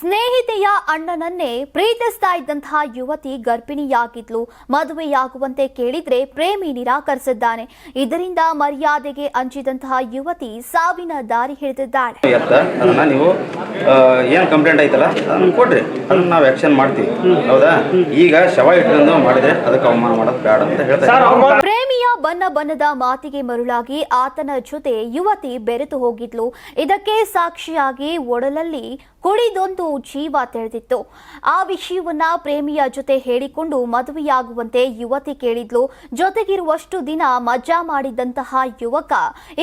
ಸ್ನೇಹಿತೆಯ ಅಣ್ಣನನ್ನೇ ಪ್ರೀತಿಸ್ತಾ ಇದ್ದಂತಹ ಯುವತಿ ಗರ್ಭಿಣಿಯಾಗಿದ್ಲು. ಮದುವೆಯಾಗುವಂತೆ ಕೇಳಿದ್ರೆ ಪ್ರೇಮಿ ನಿರಾಕರಿಸಿದ್ದಾನೆ. ಇದರಿಂದ ಮರ್ಯಾದೆಗೆ ಅಂಚಿದಂತಹ ಯುವತಿ ಸಾವಿನ ದಾರಿ ಹಿಡಿದಿದ್ದಾಳೆ. ಎತ್ತ ಅದನ್ನ ನೀವು ಏನು ಕಂಪ್ಲೇಂಟ್ ಐತಲ್ಲ ಅದನ್ನ ಕೊಡ್ರಿ. ಅದನ್ನ ನಾವು ಆಕ್ಷನ್ ಮಾಡ್ತೀವಿ. ಹೌದಾ? ಈಗ ಶವ ಇಟ್ಕೊಂಡು ಮಾಡಿದ್ರೆ ಅದಕ್ಕೆ ಅವಮಾನ ಮಾಡೋದು ಬೇಡ ಅಂತ ಹೇಳ್ತಾರೆ ಬಣ್ಣ ಬಣ್ಣದ ಮಾತಿಗೆ ಮರುಳಾಗಿ ಆತನ ಜೊತೆ ಯುವತಿ ಬೆರೆತು ಹೋಗಿದ್ಲು. ಇದಕ್ಕೆ ಸಾಕ್ಷಿಯಾಗಿ ಒಡಲಲ್ಲಿ ಕುಡಿದೊಂದು ಜೀವ ತೆರೆದಿತ್ತು. ಆ ವಿಷಯವನ್ನ ಪ್ರೇಮಿಯ ಜೊತೆ ಹೇಳಿಕೊಂಡು ಮದುವೆಯಾಗುವಂತೆ ಯುವತಿ ಕೇಳಿದ್ಲು. ಜೊತೆಗಿರುವಷ್ಟು ದಿನ ಮಜಾ ಮಾಡಿದಂತಹ ಯುವಕ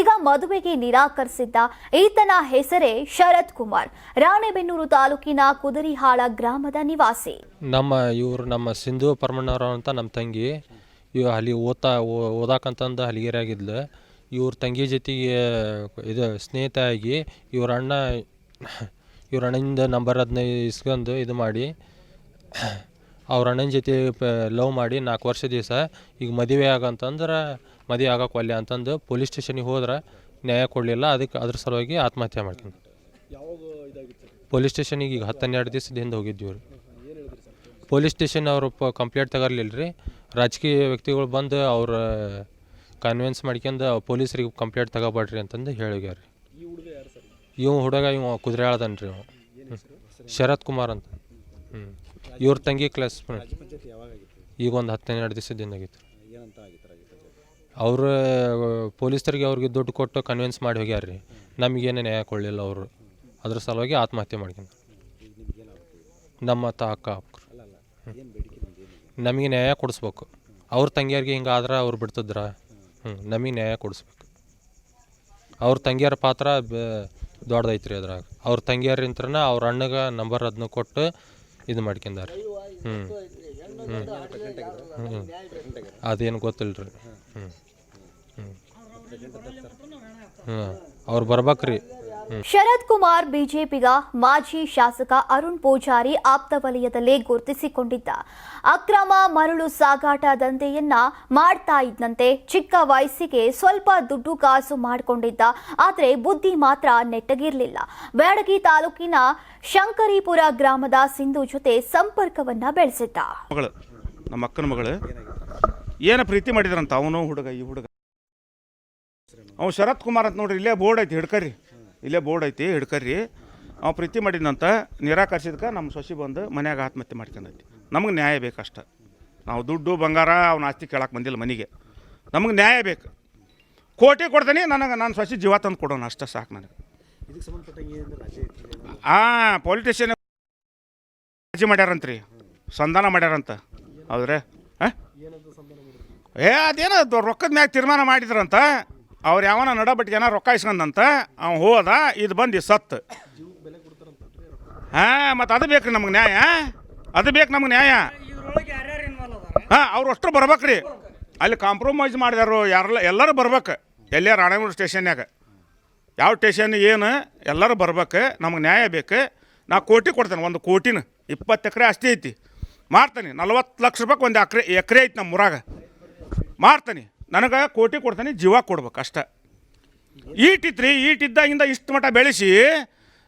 ಈಗ ಮದುವೆಗೆ ನಿರಾಕರಿಸಿದ್ದ. ಈತನ ಹೆಸರೇ ಶರತ್ ಕುಮಾರ್ ರಾಣೆಬೆನ್ನೂರು ತಾಲೂಕಿನ ಕುದರಿಹಾಳ ಗ್ರಾಮದ ನಿವಾಸಿ. ನಮ್ಮ ಇವರು ನಮ್ಮ ಸಿಂಧು ಪರಮಣ್ಣವರು ಅಂತ ನಮ್ಮ ತಂಗಿ. ಇವ್ ಅಲ್ಲಿ ಓದ್ತಾ ಓದಾಕಂತಂದು ಹಲಿಗೆರಾಗಿದ್ಲು ಇವ್ರ ತಂಗಿ ಜೊತೆಗೆ ಇದು ಸ್ನೇಹಿತ ಆಗಿ ಇವ್ರ ಅಣ್ಣ ಇವ್ರ ಅಣ್ಣಿಂದ ನಂಬರ್ ಅದನ್ನ ಇಸ್ಕೊಂಡು ಇದು ಮಾಡಿ ಅವ್ರ ಅಣ್ಣನ ಜೊತೆ ಲವ್ ಮಾಡಿ ನಾಲ್ಕು ವರ್ಷ ದಿವಸ ಈಗ ಮದುವೆ ಆಗಂತಂದ್ರೆ ಮದುವೆ ಆಗಕ್ಕೆ ಒಲ್ಲೆ ಅಂತಂದು ಪೊಲೀಸ್ ಸ್ಟೇಷನಿಗೆ ಹೋದ್ರೆ ನ್ಯಾಯ ಕೊಡಲಿಲ್ಲ. ಅದಕ್ಕೆ ಅದ್ರ ಸಲುವಾಗಿ ಆತ್ಮಹತ್ಯೆ ಮಾಡ್ಕೊಂಡು ಪೊಲೀಸ್ ಸ್ಟೇಷನಿಗೆ ಈಗ ಹತ್ತು ಹನ್ನೆರಡು ದಿವಸದ ಹಿಂದೆ ಹೋಗಿದ್ವಿ ರೀ ಪೊಲೀಸ್ ಸ್ಟೇಷನ್ ಅವರು ಪ ಕಂಪ್ಲೇಂಟ್ ತಗೊರ್ಲಿಲ್ಲ ರೀ ರಾಜಕೀಯ ವ್ಯಕ್ತಿಗಳು ಬಂದು ಅವ್ರ ಕನ್ವಿನ್ಸ್ ಮಾಡ್ಕೊಂಡು ಪೊಲೀಸರಿಗೆ ಕಂಪ್ಲೇಂಟ್ ತಗೋಬೇಡ್ರಿ ಅಂತಂದು ಹೇಳಿಗ್ಯಾರ ಇವ ಹುಡುಗ ಇವ ಕುದುರೆ ರೀ ಇವ ಶರತ್ ಕುಮಾರ್ ಅಂತ. ಹ್ಞೂ ಇವ್ರ ತಂಗಿ ಕ್ಲಾಸ್ ಈಗ ಒಂದು ಹತ್ತೆರಡು ದಿವಸದಿಂದ ಆಗಿತ್ತು ಅವರು ಪೊಲೀಸರಿಗೆ ಅವ್ರಿಗೆ ದುಡ್ಡು ಕೊಟ್ಟು ಕನ್ವಿನ್ಸ್ ಮಾಡಿ ಹೋಗ್ಯಾರ ರೀ ನಮಗೇನು ನ್ಯಾಯ ಕೊಡಲಿಲ್ಲ ಅವರು. ಅದ್ರ ಸಲುವಾಗಿ ಆತ್ಮಹತ್ಯೆ ಮಾಡ್ಕೊಂಡು. ನಮ್ಮ ತ ಅಕ್ಕ ನಮಗೆ ನ್ಯಾಯ ಕೊಡಿಸ್ಬೇಕು. ಅವ್ರ ತಂಗಿಯರಿಗೆ ಹಿಂಗಾದ್ರೆ ಅವ್ರು ಬಿಡ್ತಿದ್ರ? ಹ್ಞೂ ನಮಗೆ ನ್ಯಾಯ ಕೊಡಿಸ್ಬೇಕು. ಅವ್ರ ತಂಗಿಯರ ಪಾತ್ರ ದೊಡ್ಡದೈತ್ರಿ ಅದ್ರಾಗ. ಅವ್ರ ತಂಗಿಯರಿಂತ್ರನ ಅವ್ರ ಅಣ್ಣಗೆ ನಂಬರ್ ಅದನ್ನ ಕೊಟ್ಟು ಇದು ಮಾಡ್ಕೊಂಡಾರ. ಹ್ಞೂ ಹ್ಞೂ ಹ್ಞೂ ಅದೇನು ಗೊತ್ತಿಲ್ಲ ರೀ ಹ್ಞೂ ಹ್ಞೂ ಹ್ಞೂ ಅವ್ರು ಬರ್ಬೇಕ್ರಿ. ಶರತ್ ಕುಮಾರ್ ಬಿಜೆಪಿಗ ಮಾಜಿ ಶಾಸಕ ಅರುಣ್ ಪೂಜಾರಿ ಆಪ್ತ ವಲಯದಲ್ಲಿ ಗುರುತಿಸಿಕೊಂಡಿದ್ದ. ಅಕ್ರಮ ಮರಳು ಸಾಗಾಟ ದಂಧೆಯನ್ನ ಮಾಡ್ತಾ ಇದ್ದಂತೆ ಚಿಕ್ಕ ವಯಸ್ಸಿಗೆ ಸ್ವಲ್ಪ ದುಡ್ಡು ಕಾಸು ಮಾಡಿಕೊಂಡಿದ್ದ. ಆದರೆ ಬುದ್ಧಿ ಮಾತ್ರ ನೆಟ್ಟಗಿರಲಿಲ್ಲ. ಬ್ಯಾಡಗಿ ತಾಲೂಕಿನ ಶಂಕರಿಪುರ ಗ್ರಾಮದ ಸಿಂಧು ಜೊತೆ ಸಂಪರ್ಕವನ್ನ ಬೆಳೆಸಿದ್ದ. ಏನ ಪ್ರೀತಿ ಮಾಡಿದ್ರಂತ? ಅವನು ಹುಡುಗ, ಈ ಹುಡುಗ. ಅವ್ ಶರತ್ ಕುಮಾರ್ ಅಂತ ನೋಡ್ರಿ, ಇಲ್ಲೇ ಬೋರ್ಡ್ ಐತಿ, ಹಿಡ್ಕರಿ. ಇಲ್ಲೇ ಬೋರ್ಡ್ ಐತಿ ಹಿಡ್ಕರಿ ಅವ ಪ್ರೀತಿ ಮಾಡಿದಂತ ನಿರಾಕರಿಸಿದ್ಕೆ ನಮ್ಮ ಸೊಸಿ ಬಂದು ಮನ್ಯಾಗ ಆತ್ಮಹತ್ಯೆ ಮಾಡ್ಕೊಂಡೈತಿ. ನಮಗೆ ನ್ಯಾಯ ಬೇಕಷ್ಟ ನಾವು ದುಡ್ಡು ಬಂಗಾರ ಅವ್ನ ಆಸ್ತಿ ಕೇಳಕ್ಕೆ ಬಂದಿಲ್ಲ ಮನೆಗೆ. ನಮಗೆ ನ್ಯಾಯ ಬೇಕು. ಕೋಟಿ ಕೊಡ್ತೀನಿ ನನಗೆ ನಾನು ಸೊಸಿ ಜೀವ ತಂದು ಕೊಡೋಣ ಅಷ್ಟೇ ಸಾಕು ನನಗೆ. ಹಾಂ ಪೊಲಿಟಿಷಿಯನ್ ರಾಜಿ ಮಾಡ್ಯಾರಂತ್ರಿ. ಸಂಧಾನ ಮಾಡ್ಯಾರಂತ. ಹೌದ್ರಿ? ಹಾಂ? ಏ ಅದೇನೋ ರೊಕ್ಕದ ಮ್ಯಾಗ ತೀರ್ಮಾನ ಮಾಡಿದ್ರಂತ. ಅವ್ರು ಯಾವನ ನಡಬಟ್ಟಿಗೆ ಏನೋ ರೊಕ್ಕ ಇಸ್ಕೊಂಡಂತ ಅವ ಹೋದ ಇದು ಬಂದು ಸತ್ತು ಹಾಂ ಮತ್ತು ಅದು ಬೇಕು ನಮ್ಗೆ ನ್ಯಾಯ. ಅದು ಬೇಕು ನಮ್ಗೆ ನ್ಯಾಯ. ಹಾಂ ಅವ್ರು ಅಷ್ಟು ಬರ್ಬೇಕ್ರಿ. ಅಲ್ಲಿ ಕಾಂಪ್ರಮೈಸ್ ಮಾಡಿದಾರು ಯಾರೆಲ್ಲ ಎಲ್ಲರೂ ಬರ್ಬೇಕು. ಎಲ್ಲೇ ಸ್ಟೇಷನ್ ಸ್ಟೇಷನ್ಯಾಗ. ಯಾವ ಸ್ಟೇಷನ್ ಏನು ಎಲ್ಲರೂ ಬರ್ಬೇಕು. ನಮ್ಗೆ ನ್ಯಾಯ ಬೇಕು. ನಾ ಕೋಟಿ ಕೊಡ್ತೇನೆ ಒಂದು ಕೋಟಿನ. ಇಪ್ಪತ್ತು ಎಕರೆ ಅಷ್ಟೇ ಐತಿ. ಮಾರ್ತೇನೆ ನಲ್ವತ್ತು ಲಕ್ಷ ರೂಪಾಯಿ ಒಂದು ಎಕರೆ ಎಕರೆ ಐತಿ ನಮ್ಮ ಊರಾಗ. ಮಾರ್ತಾನೆ. ನನಗೆ ಕೋಟಿ ಕೊಡ್ತಾನೆ, ಜೀವ ಕೊಡ್ಬೇಕು ಅಷ್ಟ. ಈಟಿತ್ರಿ, ಈಟಿದ್ದಾಗಿಂದ ಇಷ್ಟು ಮಟ್ಟ ಬೆಳೆಸಿ,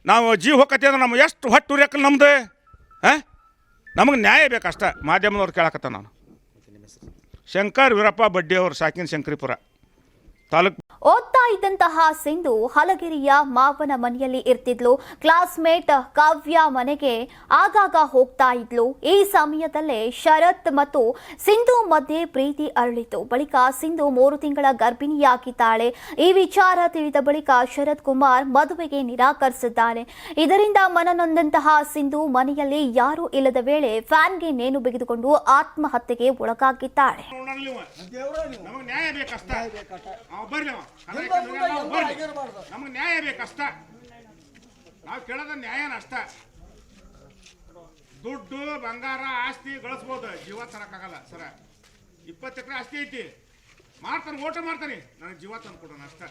ನಾವು ಜೀವ ಹೋಗತ್ತೆ ಅಂದ್ರೆ ನಮ್ಗೆ ಎಷ್ಟು ಹೊಟ್ಟು ಉರಿಯಕ್ಕಲ್ಲ ನಮ್ದು? ಹಾಂ? ನಮಗೆ ನ್ಯಾಯ ಬೇಕಷ್ಟ, ಮಾಧ್ಯಮದವ್ರು ಕೇಳಕತ್ತ ನಾನು. ಶಂಕರ್ ವೀರಪ್ಪ ಬಡ್ಡಿ ಅವರು ಸಾಕಿನ ಶಂಕರಿಪುರ. ತಾಲೂಕು ಓದ್ತಾ ಇದ್ದಂತಹ ಸಿಂಧು ಹಲಗಿರಿಯ ಮಾವನ ಮನೆಯಲ್ಲಿ ಇರ್ತಿದ್ಲು. ಕ್ಲಾಸ್ಮೇಟ್ ಕಾವ್ಯ ಮನೆಗೆ ಆಗಾಗ ಹೋಗ್ತಾ ಇದ್ಲು. ಈ ಸಮಯದಲ್ಲೇ ಶರತ್ ಮತ್ತು ಸಿಂಧು ಮಧ್ಯೆ ಪ್ರೀತಿ ಅರಳಿತು. ಬಳಿಕ ಸಿಂಧು ಮೂರು ತಿಂಗಳ ಗರ್ಭಿಣಿಯಾಗಿದ್ದಾಳೆ. ಈ ವಿಚಾರ ತಿಳಿದ ಬಳಿಕ ಶರತ್ ಕುಮಾರ್ ಮದುವೆಗೆ ನಿರಾಕರಿಸಿದ್ದಾನೆ. ಇದರಿಂದ ಮನನೊಂದಂತಹ ಸಿಂಧು ಮನೆಯಲ್ಲಿ ಯಾರೂ ಇಲ್ಲದ ವೇಳೆ ಫ್ಯಾನ್ಗೆ ನೇಣು ಬಿಗಿದುಕೊಂಡು ಆತ್ಮಹತ್ಯೆಗೆ ಒಳಗಾಗಿದ್ದಾಳೆ. ಬರ್ಲಿ ನಮ್ಗೆ ಬರ್ಲಿ. ನಮಗೆ ನ್ಯಾಯ ಬೇಕಷ್ಟ. ನಾವು ಕೇಳೋದ ನ್ಯಾಯನ ಅಷ್ಟ. ದುಡ್ಡು ಬಂಗಾರ ಆಸ್ತಿ ಗಳಿಸ್ಬೋದು. ಜೀವ ತರಕ್ಕಾಗಲ್ಲ ಸರ. ಇಪ್ಪತ್ತು ಎಕರೆ ಆಸ್ತಿ ಐತಿ. ಮಾಡ್ತಾನೆ ಓಟ ಮಾಡ್ತಾನೆ. ನನಗೆ ಜೀವ ತಂದು ಕೊಡೋಣ ಅಷ್ಟ.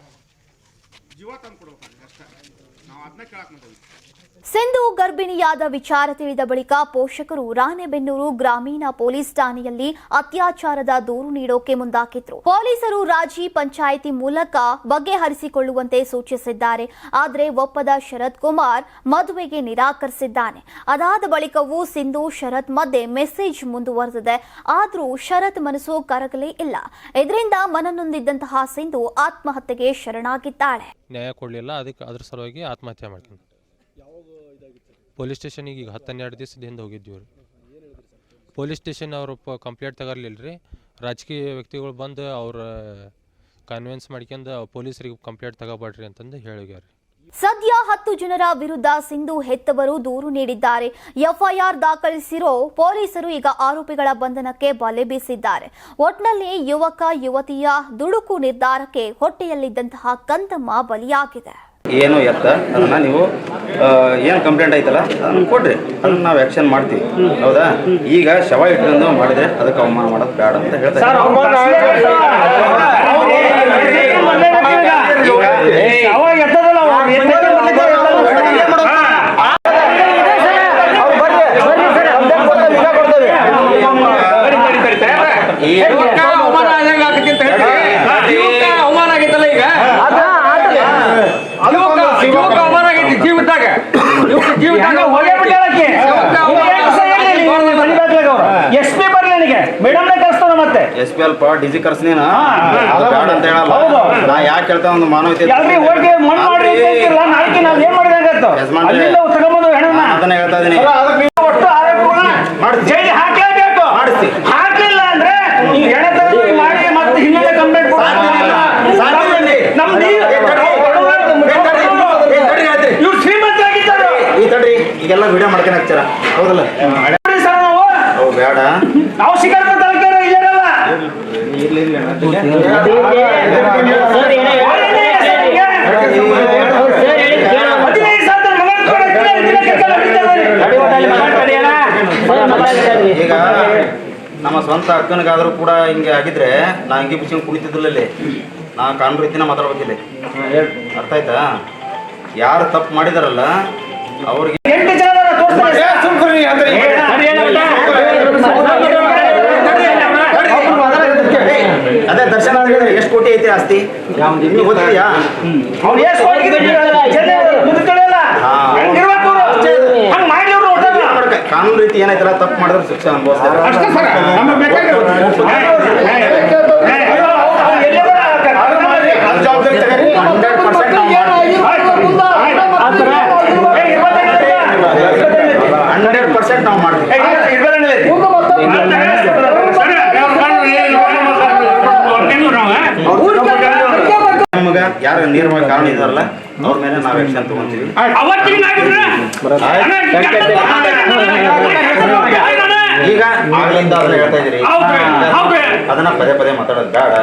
ಸಿಂಧು ಗರ್ಭಿಣಿಯಾದ ವಿಚಾರ ತಿಳಿದ ಬಳಿಕ ಪೋಷಕರು ರಾಣೆಬೆನ್ನೂರು ಗ್ರಾಮೀಣ ಪೊಲೀಸ್ ಠಾಣೆಯಲ್ಲಿ ಅತ್ಯಾಚಾರದ ದೂರು ನೀಡೋಕೆ ಮುಂದಾಕಿದ್ರು. ಪೊಲೀಸರು ರಾಜಿ ಪಂಚಾಯಿತಿ ಮೂಲಕ ಬಗೆಹರಿಸಿಕೊಳ್ಳುವಂತೆ ಸೂಚಿಸಿದ್ದಾರೆ. ಆದರೆ ಒಪ್ಪದ ಶರತ್ ಕುಮಾರ್ ಮದುವೆಗೆ ನಿರಾಕರಿಸಿದ್ದಾನೆ. ಅದಾದ ಬಳಿಕವೂ ಸಿಂಧು ಶರತ್ ಮಧ್ಯೆ ಮೆಸೇಜ್ ಮುಂದುವರೆದಿದೆ. ಆದರೂ ಶರತ್ ಮನಸ್ಸು ಕರಗಲೇ ಇಲ್ಲ. ಇದರಿಂದ ಮನನೊಂದಿದ್ದಂತಹ ಸಿಂಧು ಆತ್ಮಹತ್ಯೆಗೆ ಶರಣಾಗಿದ್ದಾಳೆ. ನ್ಯಾಯ ಕೊಡಲಿಲ್ಲ ಅದಕ್ಕೆ ಅದ್ರ ಸಲುವಾಗಿ ಆತ್ಮಹತ್ಯೆ ಮಾಡ್ಕೊಂಡು ಪೊಲೀಸ್ ಸ್ಟೇಷನಿಗೆ ಈಗ ಹತ್ತು ಹನ್ನೆರಡು ದಿವಸದ ಹಿಂದೆ ಹೋಗಿದ್ವಿ ರೀ ಪೊಲೀಸ್ ಸ್ಟೇಷನ್ ಅವರು ಪ ಕಂಪ್ಲೇಂಟ್ ತಗರ್ಲಿಲ್ಲ ರೀ ರಾಜಕೀಯ ವ್ಯಕ್ತಿಗಳು ಬಂದು ಅವ್ರ ಕನ್ವಿನ್ಸ್ ಮಾಡ್ಕೊಂಡು ಪೊಲೀಸರಿಗೆ ಕಂಪ್ಲೇಂಟ್ ತಗೋಬೇಡ್ರಿ ಅಂತಂದು ಹೇಳಿಗ್ಯಾರ ರೀ ಸದ್ಯ ಹತ್ತು ಜನರ ವಿರುದ್ಧ ಸಿಂಧು ಹೆತ್ತವರು ದೂರು ನೀಡಿದ್ದಾರೆ. ಎಫ್ಐಆರ್ ದಾಖಲಿಸಿರೋ ಪೊಲೀಸರು ಈಗ ಆರೋಪಿಗಳ ಬಂಧನಕ್ಕೆ ಬಲೆ ಬೀಸಿದ್ದಾರೆ. ಒಟ್ನಲ್ಲಿ ಯುವಕ ಯುವತಿಯ ದುಡುಕು ನಿರ್ಧಾರಕ್ಕೆ ಹೊಟ್ಟೆಯಲ್ಲಿದ್ದಂತಹ ಕಂದಮ್ಮ ಬಲಿಯಾಗಿದೆ. ಏನು ಎತ್ತ? ಅದನ್ನ ನೀವು ಏನು ಕಂಪ್ಲೇಂಟ್ ಐತಲ್ಲ ಅದನ್ನ ಕೊಡ್ರಿ. ಅದನ್ನ ನಾವು ಆ್ಯಕ್ಷನ್ ಮಾಡ್ತೀವಿ. ಹೌದಾ? ಈಗ ಶವ ಇಟ್ಕೊಂಡು ಮಾಡಿದ್ರೆ ಅದಕ್ಕೆ ಅವಮಾನ ಮಾಡೋದು ಬೇಡ ಅಂತ ಹೇಳ್ತಾರೆ ಯುವಕ ಅವಮಾನ ಆದಂಗ್ ಆಕತಿ ಅಂತ ಹೇಳ್ರಿ. ಯುವಕ ಅವಮಾನ ಆಗೈತಲ್ಲ ಈಗ ಯುವಕ ಯುವಕ ಅವಮಾನ ಆಗೈತಿ ಜೀವಿತಾಗ ಯುವಕ ಜೀವಿತಾಗ ಯುವಕ ಅವಮಾನ ಎಸ್ ಪಿ ಮೇಡಮ್ ಮತ್ತೆ. ಎಸ್ ಪಿ ಎಲ್ ಡಿಜಿ ಕರ್ಸ್ನೇನ? ಅದು ಬೇಡ ಅಂತ ಹೇಳಲ್ಲ. ಹೌದು. ನಾ ಯಾಕೆ ಹೇಳ್ತಾ ಒಂದು ಮಾನವತೆ ಎಲ್ರಿ ಹೋಗಿ ಮಣ್ಣು ಮಾಡ್ರಿ ಅಂತ ಅಂತೀರಲ್ಲ, ನಾಳೆಗೆ ನಾವ್ ಏನ್ ಮಾಡಿದಂಗಾಯ್ತು ಯಜಮಾನ್ರೇ. ಅಲ್ಲಿಂದ ತಗೊಂಬಂದು ಹೆಣನ ಅದನ್ನ ಹೇಳ್ತಾ ಇದೀನಿ ಒಟ್ಟು ಆರೋಪಗಳನ್ನ ಮಾಡಿಸ್ತೀವಿ. ಜೈಲಿಗೆ ಹಾಕ್ಲೇಬೇಕು. ಮಾಡಿಸ್ತೀವಿ. ಹಾಕ್ಲಿಲ್ಲ ಅಂದ್ರೆ ನೀವು ಹೆಣ ತಗೊಂಡು ಮಾಡಿ ಮತ್ತೆ ಹಿನ್ನೆಲೆ ಕಂಪ್ಲೇಂಟ್ ಸಾಧ್ಯವಿಲ್ಲ. ಸಾಧ್ಯವಿಲ್ಲ. ನಮ್ದು ಈ- ಇವ್ರು ತಡ್ರಿ. ಈಗೆಲ್ಲ ವಿಡಿಯೋ ಮಾಡ್ಕೊಂಡು ಹಾಕ್ತಾರ? ಹೌದಲ್ಲ? ಬೇಡ. ನಾವು ತಲಕಾರೆ ಇರ್ಲಿ ಇರ್ಲಿ. ಈಗ ನಮ್ಮ ಸ್ವಂತ ಅಕ್ಕನಿಗಾದ್ರೂ ಕೂಡ ಹಿಂಗೆ ಆಗಿದ್ರೆ ನಾ ಹಿಂಗೆ ಬಿಚ್ಕೊಂಡು ಕುಣಿತಿದ್ದಿಲ್ಲ ನಾ ಕಾನೂನು ರೀತಿನ ಮಾತಾಡ್ಬೇಕಿಲ್ಲ. ಅರ್ಥ ಆಯ್ತಾ? ಯಾರು ತಪ್ಪು ಮಾಡಿದಾರಲ್ಲ ಅವ್ರಿಗೆ ಎಂಟು ಜನ ತೋರಿಸ್ತಾರೆ ಅದೇ ದರ್ಶನ ಎಷ್ಟು ಕೋಟಿ ಐತಿ ಆಸ್ತಿ? ನಿಮ್ಗೆ ಗೊತ್ತಿದೆಯಾ ಅವ್ನು ಎಷ್ಟು. ಕಾನೂನು ರೀತಿ ಏನಾಯ್ತಲ್ಲ ತಪ್ಪು ಮಾಡಿದ್ರೆ ಶಿಕ್ಷೆ ಅನುಭವಿಸ್ತಾರೆ ಅಷ್ಟೇ ಸರ್ ನಮಗೆ ಬೇಕಾಗಿರೋದು ಅಯ್ಯೋ, ಅವ್ನು ಎಲ್ಲಿದಾರ? ಅದ್ರ ಜವಾಬ್ದಾರಿ ತಗೋರಿ. 100% ನಾವು ಮಾಡ್ತೀವಿ. ಆ ಥರ. ಏ, ಇರ್ಬೋದೇನು ಅಂತ? ಹಂಡ್ರೆಡ್ ಪರ್ಸೆಂಟ್ ನಾವು ಮಾಡ್ತೀವಿ ಏ, ಇಲ್ಲ, ಇರ್ಬೋದೇನು ಐತಿ? ನಮಗ ಯಾರು ನೇರವಾಗಿ ಕಾರಣ ಇದಾರಲ್ಲ ಅವ್ರ ಮೇಲೆ ನಾವು ಆಕ್ಷನ್ ತಗೊಂತೀವಿ. ಈಗ ಆಗ್ಲಿಂದ ಅದನ್ನ ಹೇಳ್ತಾ ಇದ್ರಿ. ಅದನ್ನ ಪದೇ ಪದೇ ಮಾತಾಡೋದು ಬೇಡ.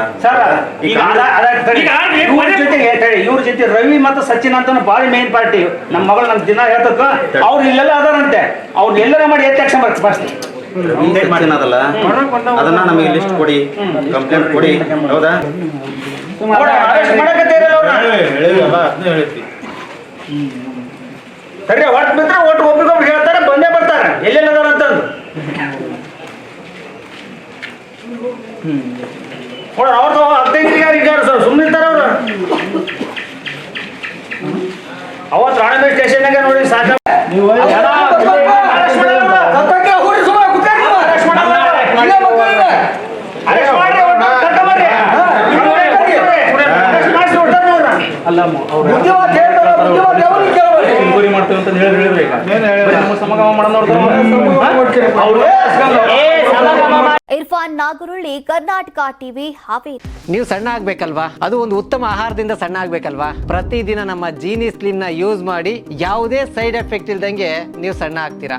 ಇವ್ರ ಜೊತೆ ಇವ್ರ ಜೊತೆ ರವಿ ಮತ್ತು ಸಚಿನ್ ಅಂತ ಭಾಳ ಮೇನ್ ಪಾರ್ಟಿ ನಮ್ಮ ಮಗಳು ನಮ್ ದಿನ ಹೇಳ್ತಕ್ಕ ಅವ್ರು ಇಲ್ಲೆಲ್ಲ ಅದಾರಂತೆ. ಅವ್ರು ಎಲ್ಲರ ಮಾಡಿ ಎತ್ತಕ್ಷ ಆಕ್ಷನ್ ಬರ್ತ ಮಾಡಿನದಲ್ಲ ಅದಲ್ಲ. ಅದನ್ನ ನಮಗೆ ಲಿಸ್ಟ್ ಕೊಡಿ ಕಂಪ್ಲೇಂಟ್ ಕೊಡಿ. ಹೌದಾ? ಸರಿ ಒಟ್ಟು ಬಿದ್ರೆ ಒಟ್ಟು ಒಬ್ರಿಗೊಬ್ರು ಹೇಳ್ತಾರೆ ಬಂದೇ ಬರ್ತಾರೆ. ಎಲ್ಲೆಲ್ಲ ಅದಾರ ಅಂತಂದು. ನೋಡ ಅವ್ರದ್ದು ಹದಿನೈದು ಇದ್ದಾರೆ ಸರ್? ಸುಮ್ಮನೆ ಇರ್ತಾರೆ ಅವ್ರು. ಅವತ್ತು ರಾಣಬೆ ಸ್ಟೇಷನ್ ನೋಡಿ ಸಾಕ ಗುರಿ ಮಾಡ್ತೇವೆ ಅಂತ ಹೇಳಿ ಹೇಳಿದ್ರೆ ನಮ್ಮ ಸಮಾಗಮ ಇರ್ಫಾನ್ ನಾಗುರುಳ್ಳಿ ಕರ್ನಾಟಕ ಟಿವಿ ಹಾವೇರಿ. ನೀವು ಸಣ್ಣ ಆಗ್ಬೇಕಲ್ವಾ? ಅದು ಒಂದು ಉತ್ತಮ ಆಹಾರದಿಂದ ಸಣ್ಣ ಆಗ್ಬೇಕಲ್ವಾ? ಪ್ರತಿದಿನ ನಮ್ಮ ಜೀನಿ ಸ್ಲಿಮ್ನ ಯೂಸ್ ಮಾಡಿ ಯಾವುದೇ ಸೈಡ್ ಎಫೆಕ್ಟ್ ಇಲ್ದಂಗೆ ನೀವು ಸಣ್ಣ ಆಗ್ತೀರಾ?